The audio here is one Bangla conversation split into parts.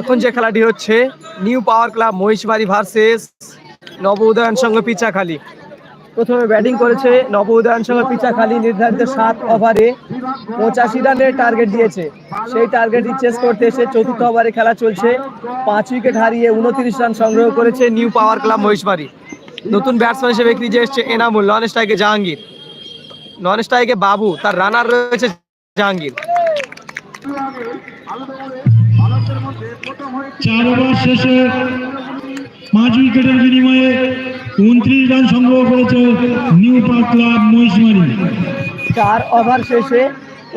এখন যে খেলাটি হচ্ছে, new power club Mohishbari versus Naba Udayan Sangha Pichakhali. প্রথমে ব্যাটিং করেছে নব উদয়ন সংঘ পিচাখালী, নির্ধারিত সাত ওভারে পঁচাশি রানের টার্গেট দিয়েছে। সেই টার্গেটটি চেস করতে এসে চতুর্থ ওভারে খেলা চলছে। পাঁচ উইকেট হারিয়ে উনত্রিশ রান সংগ্রহ করেছে নিউ পাওয়ার ক্লাব মহিষবাড়ি। নতুন ব্যাটসম্যান হিসেবে ক্রিজে এসছে এনামুল নন স্ট্রাইকে জাহাঙ্গীর। নন স্ট্রাইকে বাবু, তার রানার রয়েছে জাহাঙ্গীর। চার ওভার শেষে পাঁচ উইকেটের বিনিময়ে উনত্রিশ রান সংগ্রহ করেছে নিউ পার্ক ক্লাব মহিষমারি। চার ওভার শেষে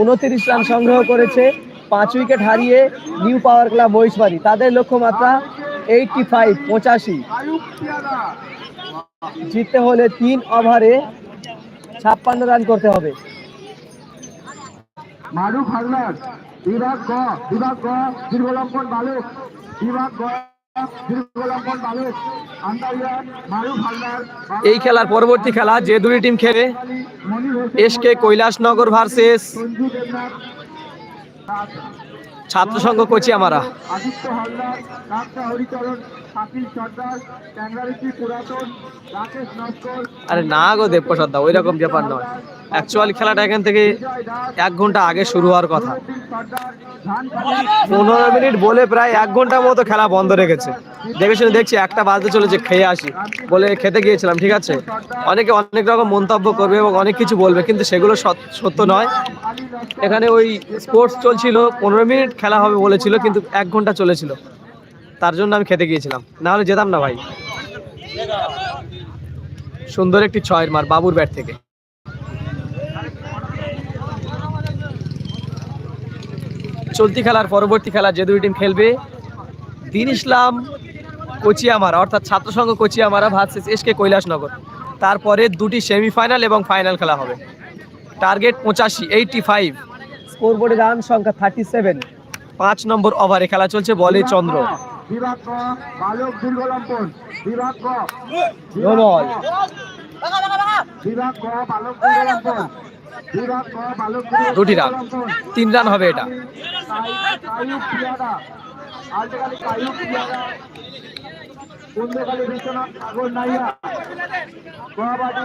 উনত্রিশ রান সংগ্রহ করেছে পাঁচ উইকেট হারিয়ে নিউ পাওয়ার ক্লাব মহিষবাড়ি তাদের লক্ষ্যমাত্রা এইটটি ফাইভ পঁচাশি। জিততে হলে তিন ওভারে ছাপ্পান্ন রান করতে হবে। মারুফ হালদার বিভাগ গ বিভাগ গ দীর্ঘলম্বন বালক। এই খেলার পরবর্তী খেলা যে দুটি টিম খেলে এসকে কৈলাসনগর ভার্সেস। ছাত্র সংঘ হালদার রাস্তা হরিচরণ পুরাতন রাকেশ নস্কর আরে না গো দেবপ্রসাদ দা ওই রকম ব্যাপার নয়। অ্যাকচুয়ালি খেলাটা এখান থেকে এক ঘণ্টা আগে শুরু হওয়ার কথা। পনেরো মিনিট বলে প্রায় এক ঘণ্টার মতো খেলা বন্ধ রেখেছে। দেখে শুনে দেখছি একটা বাজতে চলেছে, খেয়ে আসি। বলে খেতে গিয়েছিলাম, ঠিক আছে? অনেকে অনেক রকম মন্তব্য করবে এবং অনেক কিছু বলবে, কিন্তু সেগুলো সত- সত্য নয়। এখানে ওই স্পোর্টস চলছিল, পনেরো মিনিট খেলা হবে বলেছিল, কিন্তু এক ঘণ্টা চলেছিল। তার জন্য আমি খেতে গিয়েছিলাম। না হলে যেতাম না ভাই। সুন্দর একটি ছয়ের মার বাবুর ব্যাট থেকে। চলতি খেলার পরবর্তী খেলা যে দুই টিম খেলবে দিন ইসলাম কোচিয়ামারা, অর্থাৎ ছাত্র সংঘ কোচিয়ামারা ভার্সেস এসকে কৈলাসনগর। তারপরে দুটি সেমিফাইনাল এবং ফাইনাল খেলা হবে। টার্গেট পঁচাশি, এইটটি ফাইভ। স্কোর বোর্ডে রান সংখ্যা থার্টি সেভেন। পাঁচ নম্বর ওভারে খেলা চলছে বলে চন্দ্র। বিভাগ ক বালক দীর্ঘলম্বন বিভাগ ক বিভাগ ক বালক দীর্ঘলম্বন বিভাগ ক বালক দুটি রান। তিন রান হবে এটা। কুন্দকালী বিশ্বনাথ সাগর নাইয়া।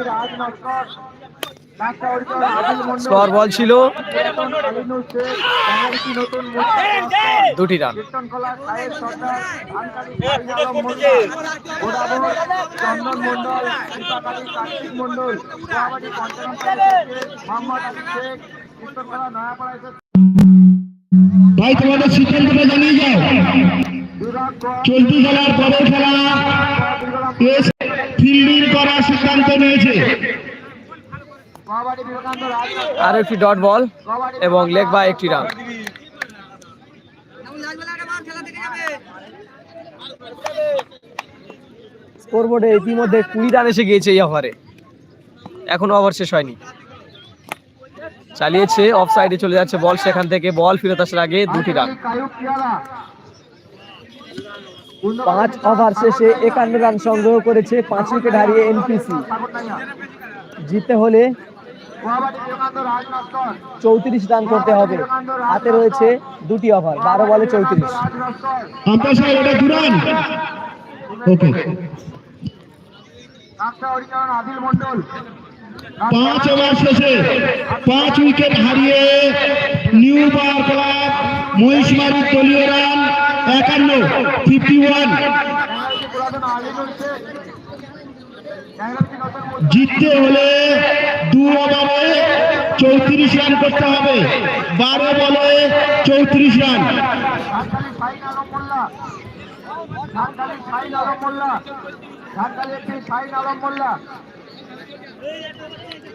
রাজ নস্কর স্কোর বল ছিল। দুটি রান ভাই, তোমাদের সিদ্ধান্তটা জানিয়ে যাও চলতি খেলার পরের খেলা ফিল্ডিং করার সিদ্ধান্ত নিয়েছে। আর একটি ডট বল এবং লেগ বা একটি রান। স্কোরবোর্ডে ইতিমধ্যে কুড়ি রান এসে গিয়েছে এই ওভারে। এখনও ওভার শেষ হয়নি। চালিয়েছে অফ সাইডে চলে যাচ্ছে বল সেখান থেকে। বল ফেরত আসার আগে দুটি রান। পাঁচ ওভার শেষে একান্ন রান সংগ্রহ করেছে পাঁচ উইকেট হারিয়ে এনপিসি। জিততে হলে চৌত্রিশ রান করতে হবে। হাতে রয়েছে দুটি ওভার বারো বলে চৌত্রিশ। পাঁচ ওভার শেষে পাঁচ উইকেট হারিয়ে নিউ পাওয়ার ক্লাব মহিষমারি দলীয় রান একান্ন ফিফটি ওয়ান ট্যাংরাটি পুরাতন আলিনুর শেখ ট্যাংরাটি নতুন মুস্তাফা জিততে হলে দু ওভারে চৌত্রিশ রান করতে হবে। বারো বলে চৌত্রিশ রান। ঝাড়খালি শাহিন আলম মোল্লা ঝাড়খালি শাহিন আলম মোল্লা ঝাড়খালি একটি শাহিন আলম মোল্লা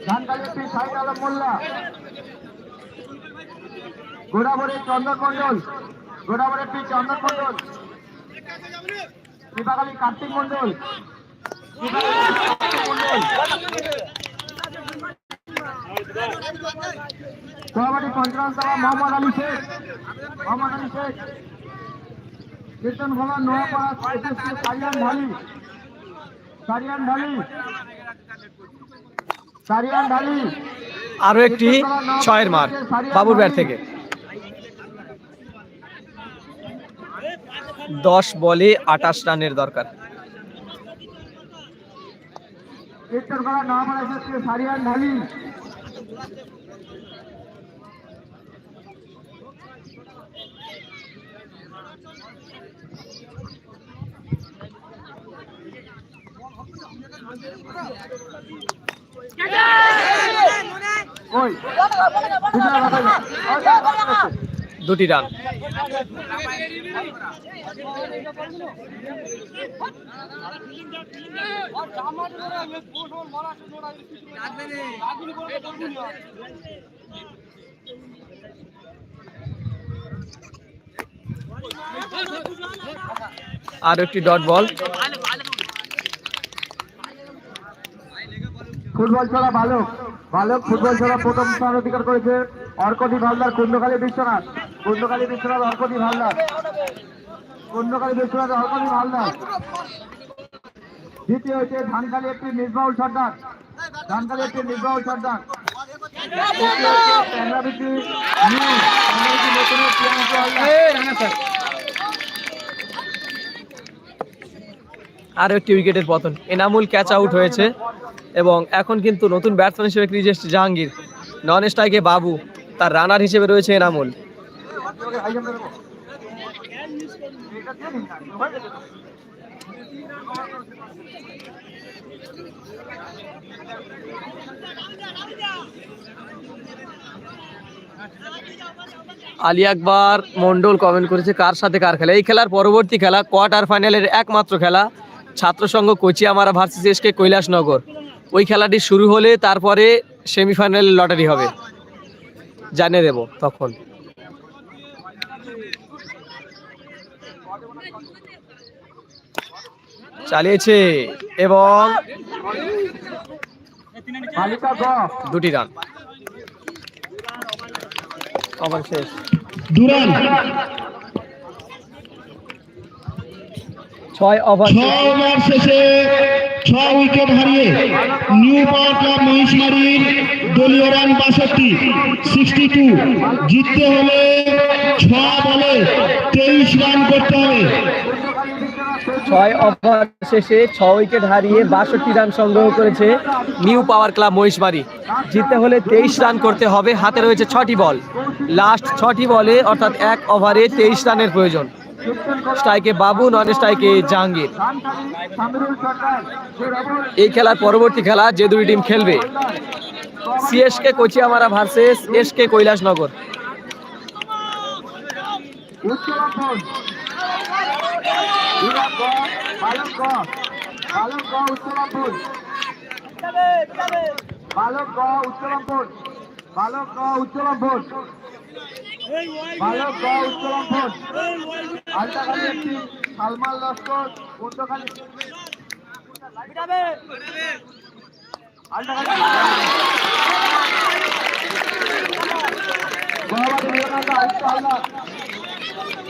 ঝাড়খালি একটি শাহিন আলম মোল্লা গোড়াবরে চন্দন মন্ডল একটি চন্দন মন্ডল কার্তিক মন্ডল পঞ্চরাম সভা মোহাম্মদ আলী শেখ। মোহাম্মদ আলী শেখ। কীর্তন ভবন, নোয়াপাড়া ঢালি। সারিয়ান ঢালি। সারিয়ান ঢালি। আরও একটি ছয়ের মার, বাবুর ব্যাট থেকে। দশ বলে আটাশ রানের দরকার। কীর্তন করা নাম এসেছে সারিয়ান ঢালি। দুটি রান আর একটি ডট বল। ফুটবল খেলা বালক। বালক ফুটবল খেলা প্রথম স্থান অধিকার করেছে অর্কদীপ হালদার কুন্ডকালী বিশ্বনাথ। কুন্ডকালী বিশ্বনাথ অর্কদীপ হালদার কুন্ডকালী বিশ্বনাথ অর্কদীপ হালদার দ্বিতীয় হচ্ছে ধানকালী একটি মিসবাউল সর্দার। ধানকালী একটি মিসবাউল সর্দার। আর একটি উইকেটের পতন। এনামুল ক্যাচ আউট হয়েছে এবং এখন কিন্তু নতুন ব্যাটসম্যান হিসেবে ক্রিজে জাহাঙ্গীর। নন স্ট্রাইকে বাবু, তার রানার হিসেবে রয়েছে এনামুল। আলী আকবর মন্ডল কমেন্ট করেছে, কার সাথে কার খেলা? এই খেলার পরবর্তী খেলা কোয়ার্টার ফাইনালের একমাত্র খেলা ছাত্রসংঘ কোচিয়ামারা ভার্সেস এসকে কৈলাসনগর। ওই খেলাটি শুরু হলে তারপরে সেমিফাইনাল লটারি হবে। জানিয়ে দেব তখন। চালিয়েছে এবং দুটি রান। ওভার শেষ। দুরান ছয় ওভার ছ ওভার শেষে ছ উইকেট হারিয়ে নিউ পাওয়ার ক্লাব মহিষমারির দলীয় রান বাষট্টি সিক্সটি টু জিততে হলে ছ বলে তেইশ রান করতে হবে। ছয় ওভার শেষে ছ উইকেট হারিয়ে বাষট্টি রান সংগ্রহ করেছে নিউ পাওয়ার ক্লাব মহিষমারি জিততে হলে তেইশ রান করতে হবে, হাতে রয়েছে ছটি বল। লাস্ট ছটি বলে, অর্থাৎ এক ওভারে তেইশ রানের প্রয়োজন। স্ট্রাইকে বাবু, নন স্ট্রাইকে জাহাঙ্গীর। এই খেলার পরবর্তী খেলা যে দুই টিম খেলবে। CSK Kochiamara versus SK Kailashnagar Salman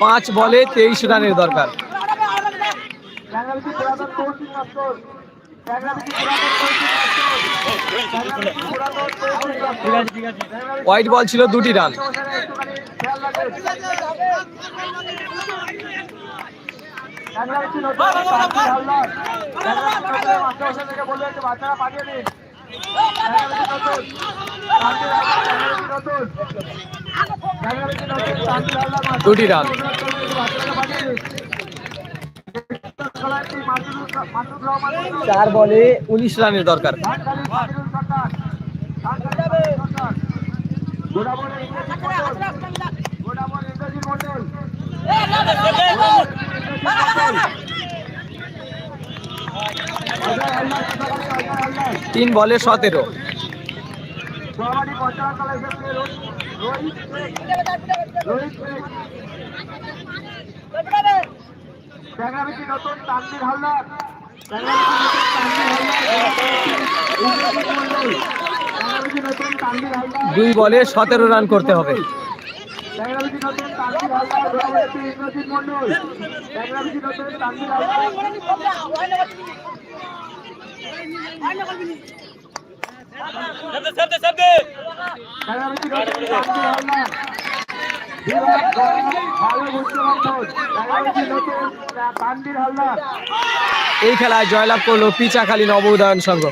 পাঁচ বলে তেইশ রানের দরকার। হোয়াইট বল ছিল দুটি রান বাচ্চারা পাঠিয়ে দিন দুটি রান। চার বলে উনিশ রানের দরকার। ধানকালী সামিরুল নতুন তানভীর হালদার দুই বলে সতেরো রান করতে হবে। ব্যাঙ্গাবিটি এই খেলায় জয়লাভ করল পিচাখালী নব উদয়ন সংঘ।